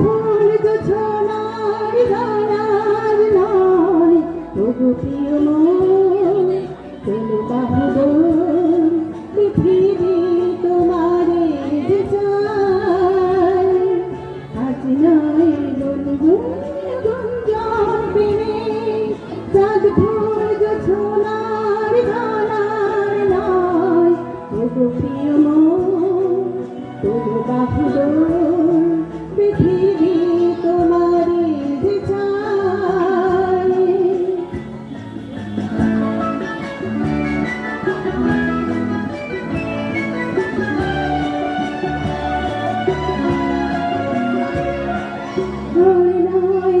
ফুল কিছু নাই ধরার নয়। তবু প্রিয় তুমি বাহুব। পৃথিবী তোমারে যে চাই আজ নাই বন্ধু, গুঞ্জন প্রেমে চাঁদ ফুল কিছু নাই ধরার নয়। তবু প্রিয় তবু বাহু Adonai.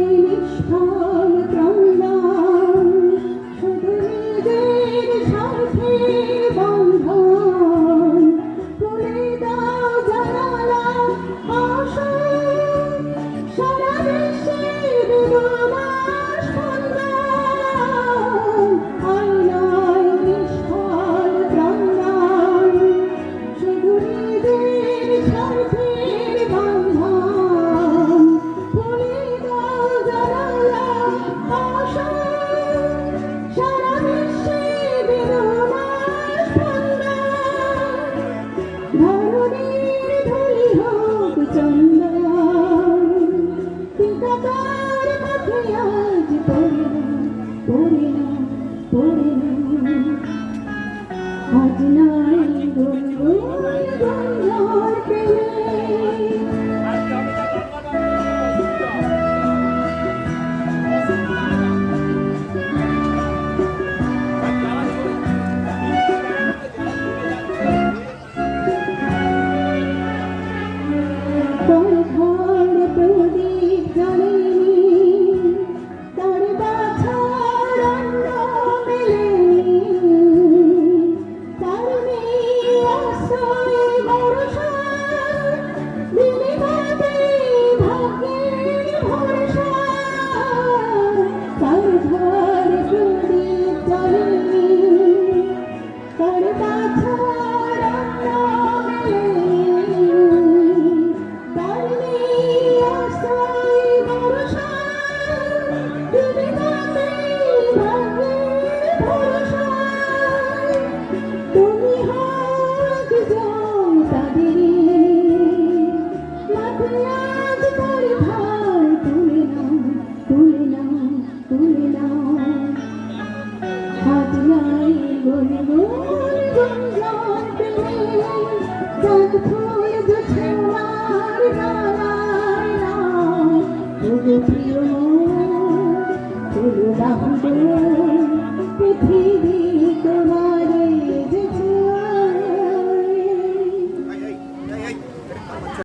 প্রিয়